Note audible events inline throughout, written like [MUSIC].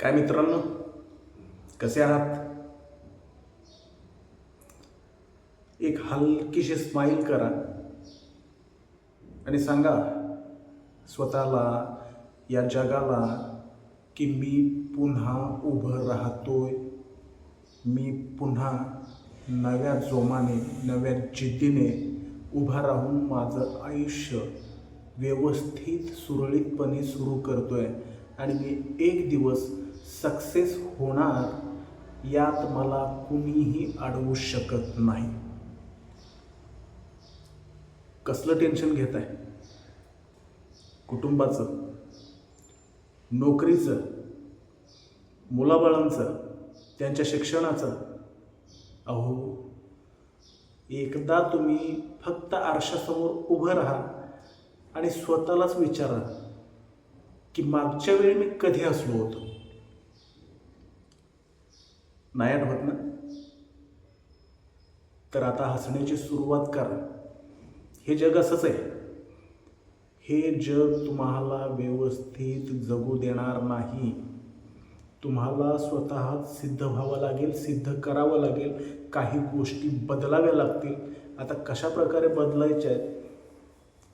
काय मित्रांनो? कसे आहात? एक हलकीशी स्माईल करा आणि सांगा स्वतःला या जगाला की मी पुन्हा उभं राहतोय. मी पुन्हा नव्या जोमाने नव्या जिद्दीने उभा राहून माझं आयुष्य व्यवस्थित सुरळीतपणे सुरू करतोय. आणि मी एक दिवस सक्सेस होणार यात मला कुणीही अडवू शकत नाही. कसलं टेन्शन घेत आहे कुटुंबाचं नोकरीचं मुलाबाळांचं त्यांच्या शिक्षणाचं. अहो एकदा तुम्ही फक्त आरशासमोर उभं राहा आणि स्वतःलाच विचारा की मागच्या वेळी मी कधी असलो होतो? नाही आठवत ना तर आता हसण्याची सुरुवात करा. हे जग असंच आहे. हे जग तुम्हाला व्यवस्थित जगू देणार नाही. तुम्हाला स्वतः सिद्ध व्हावं लागेल सिद्ध करावं लागेल. काही गोष्टी बदलाव्या लागतील. आता कशा प्रकारे बदलायच्या आहेत?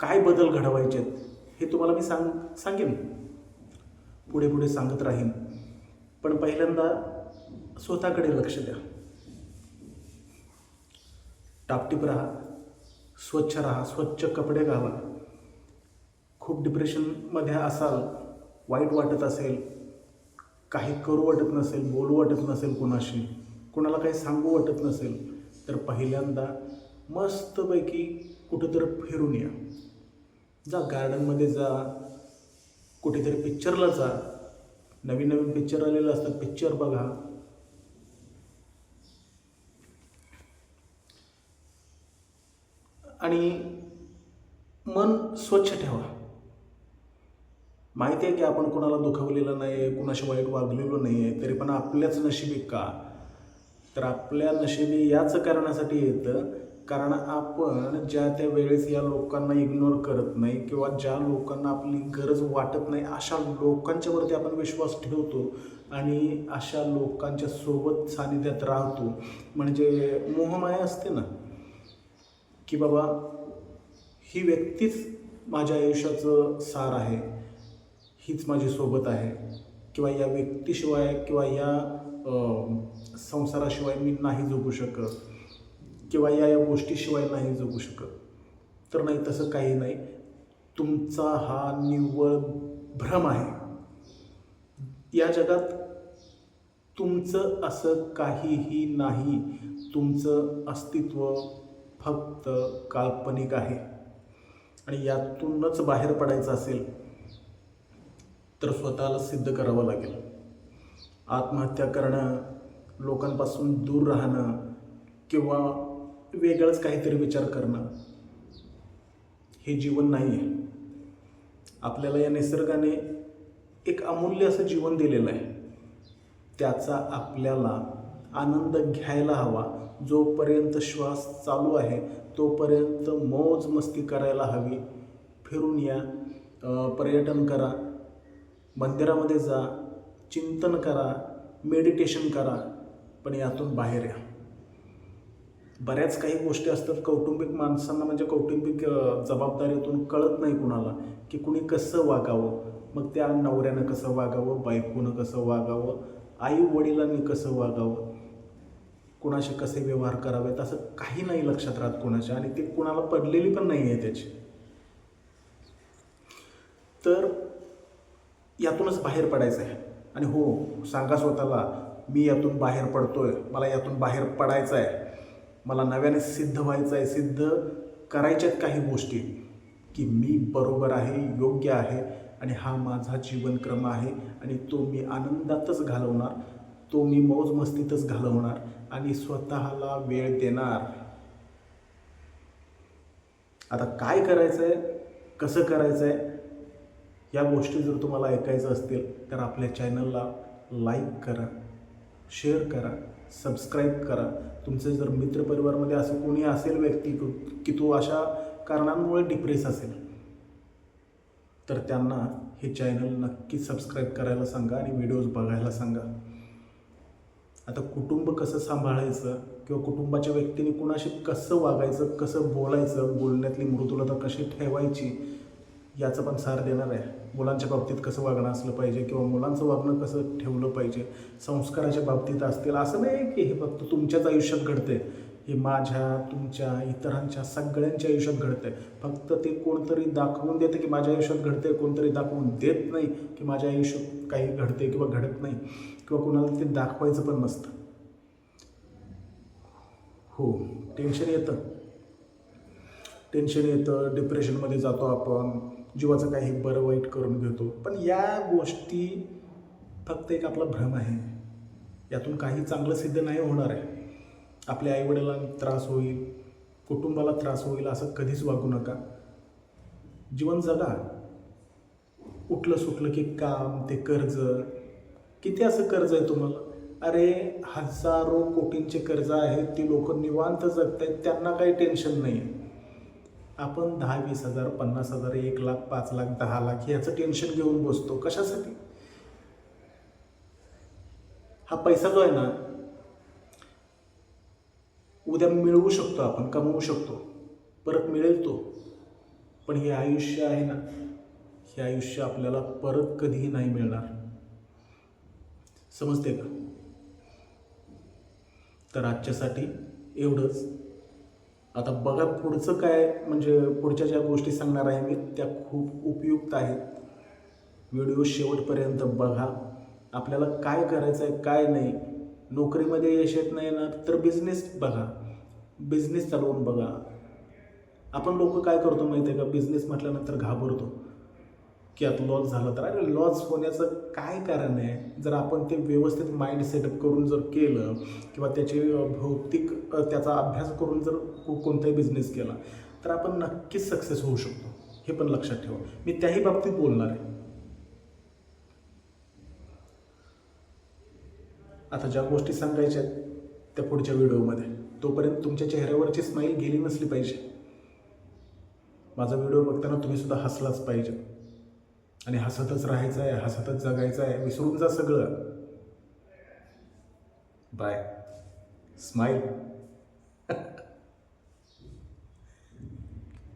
काय बदल घडवायचे आहेत? हे तुम्हाला मी सांग सांगेन. पुढे पुढे सांगत राहीन. पण पहिल्यांदा स्वतःकडे लक्ष द्या. टापटीप राहा. स्वच्छ राहा. स्वच्छ कपडे घाला. खूप डिप्रेशनमध्ये असाल वाईट वाटत असेल काही करू वाटत नसेल बोलू वाटत नसेल कोणाशी कोणाला काही सांगू वाटत नसेल तर पहिल्यांदा मस्तपैकी कुठंतरी फिरून या. जा गार्डनमध्ये जा. कुठेतरी पिक्चरला जा. नवीन नवीन पिक्चर आलेलं असतात पिक्चर बघा. आणि मन स्वच्छ ठेवा. माहिती आहे की आपण कोणाला दुखवलेलं नाही आहे कुणाशी वाईट वागलेलो नाही आहे तरी पण आपल्याच नशिबी का? तर आपल्या नशिबी याच कारणासाठी येतं कारण आपण ज्या त्या वेळेस या लोकांना इग्नोर करत नाही किंवा ज्या लोकांना आपली गरज वाटत नाही अशा लोकांच्यावरती आपण विश्वास ठेवतो आणि अशा लोकांच्या सोबत सानिध्यात राहतो. म्हणजे मोहमाया असते ना की बाबा ही व्यक्तीच माझ्या आयुष्याचं सार आहे. हीच माझी सोबत आहे. किंवा या व्यक्तीशिवाय किंवा या संसाराशिवाय मी नाही जगू शकत. किंवा या या गोष्टीशिवाय नाही जगू शकत. तर नाही तसं काही नाही. तुमचा हा निव्वळ भ्रम आहे. या जगात तुमचं असं काहीही नाही. तुमचं अस्तित्व फक्त काल्पनिक आहे. आणि यातूनच बाहेर पडायचं असेल तर स्वतःला सिद्ध करावं लागेल. आत्महत्या करणं लोकांपासून दूर राहणं किंवा वेगळंच काहीतरी विचार करणं हे जीवन नाही आहे आपल्याला या निसर्गाने एक अमूल्य असं जीवन दिलेलं आहे. त्याचा आपल्याला आनंद घ्यायला हवा. जोपर्यंत श्वास चालू आहे तोपर्यंत मौज मस्ती करायला हवी. फिरून या. पर्यटन करा. मंदिरामध्ये जा. चिंतन करा. मेडिटेशन करा. पण यातून बाहेर या. बऱ्याच काही गोष्टी असतात कौटुंबिक माणसांना म्हणजे कौटुंबिक जबाबदारीतून कळत नाही कुणाला की कुणी कसं वागावं. मग त्या नवऱ्यानं कसं वागावं? बायकोनं कसं वागावं? आई वडिलांनी कसं वागावं? कुणाशी कसे व्यवहार करावेत? असं काही नाही लक्षात राहत कुणाच्या. आणि ते कुणाला पडलेली पण नाही आहे त्याची. तर यातूनच बाहेर पडायचं आहे. आणि हो सांगा स्वतःला मी यातून बाहेर पडतोय. मला यातून बाहेर पडायचं आहे. मला नव्याने सिद्ध व्हायचं आहे. सिद्ध करायच्यात काही गोष्टी. की मी बरोबर आहे योग्य आहे आणि हा माझा जीवनक्रम आहे आणि तो मी आनंदातच घालवणार. तो मी मौज मस्तीतच घालवणार आणि स्वतःला वेळ देणार. आता काय करायचं आहे कसं करायचं आहे या गोष्टी जर तुम्हाला ऐकायचं असतील तर आपल्या चॅनलला लाईक करा शेअर करा सबस्क्राईब करा. तुमचे जर मित्रपरिवारमध्ये असं कोणी असेल व्यक्ती की तो अशा कारणांमुळे डिप्रेस असेल तर त्यांना हे चॅनल नक्की सबस्क्राईब करायला सांगा आणि व्हिडिओज बघायला सांगा. आता कुटुंब कसं सांभाळायचं किंवा कुटुंबाच्या व्यक्तीने कुणाशी कसं वागायचं कसं बोलायचं बोलण्यातली मृदुलता कशी ठेवायची याचं पण सार देणार आहे. मुलांच्या बाबतीत कसं वागणं असलं पाहिजे किंवा मुलांचं वागणं कसं ठेवलं पाहिजे संस्काराच्या बाबतीत असतील असं नाही की हे फक्त तुमच्याच आयुष्यात घडते हे माझ्या तुमच्या इतरांच्या सगळ्यांच्या आयुष्यात घडतंय. फक्त ते कोणतरी दाखवून देतं की माझ्या आयुष्यात घडते कोणतरी दाखवून देत नाही की माझ्या आयुष्यात काही घडते किंवा घडत नाही किंवा कोणाला ते दाखवायचं पण नसतं. हो टेन्शन येतं. टेन्शन येतं डिप्रेशनमध्ये जातो आपण जीवाचं काही बरं वाईट करून घेतो. पण या गोष्टी फक्त एक आपला भ्रम आहे. यातून काही चांगलं सिद्ध नाही होणार आहे. आपल्या आईवडिलांना त्रास होईल कुटुंबाला त्रास होईल असं कधीच वागू नका. जीवन जगा. उठलं सुटलं की काम ते कर्ज. किती असं कर्ज आहे तुम्हाला? अरे हजारो कोटींचे कर्ज आहेत ती लोक निवांत जगत आहेत त्यांना काही टेन्शन नाही आहे आपण दहा वीस हजार पन्नास हजार एक लाख पाच लाख दहा लाख याचं टेन्शन घेऊन बसतो. कशासाठी? हा पैसा जो आहे ना उद्या मिळवू शकतो आपण कमवू शकतो. परत मिळेल तो. पण हे आयुष्य आहे ना हे आयुष्य आपल्याला परत कधीही नाही मिळणार. समजते का? तर आजच्यासाठी एवढंच. आता बघा पुढचं काय म्हणजे पुढच्या ज्या गोष्टी सांगणार आहे मी त्या खूप उपयुक्त आहेत. व्हिडिओ शेवटपर्यंत बघा. आपल्याला काय करायचं आहे काय नाही. नोकरीमध्ये यश येत नाही ना तर बिझनेस बघा. बिझनेस चालवून बघा. आपण लोक काय करतो माहिती आहे का? बिझनेस म्हटल्यानंतर घाबरतो. की आता लॉस झालं तर. अरे लॉस होण्याचं काय कारण आहे? जर आपण ते व्यवस्थित माइंड सेटअप करून जर केलं किंवा त्याचे भौतिक त्याचा अभ्यास करून जर कोणताही बिझनेस केला तर आपण नक्कीच सक्सेस होऊ शकतो. हे पण लक्षात ठेवा. मी त्याही बाबतीत बोलणार आहे. आता ज्या गोष्टी सांगायच्या आहेत त्या पुढच्या व्हिडिओमध्ये तोपर्यंत तुमच्या चेहऱ्यावरची स्माईल गेली नसली पाहिजे. माझा व्हिडिओ बघताना तुम्ही सुद्धा हसलाच पाहिजे. आणि हसतच राहायचं आहे हसतच जगायचं आहे विसरून जा सगळं. Bye smile [LAUGHS]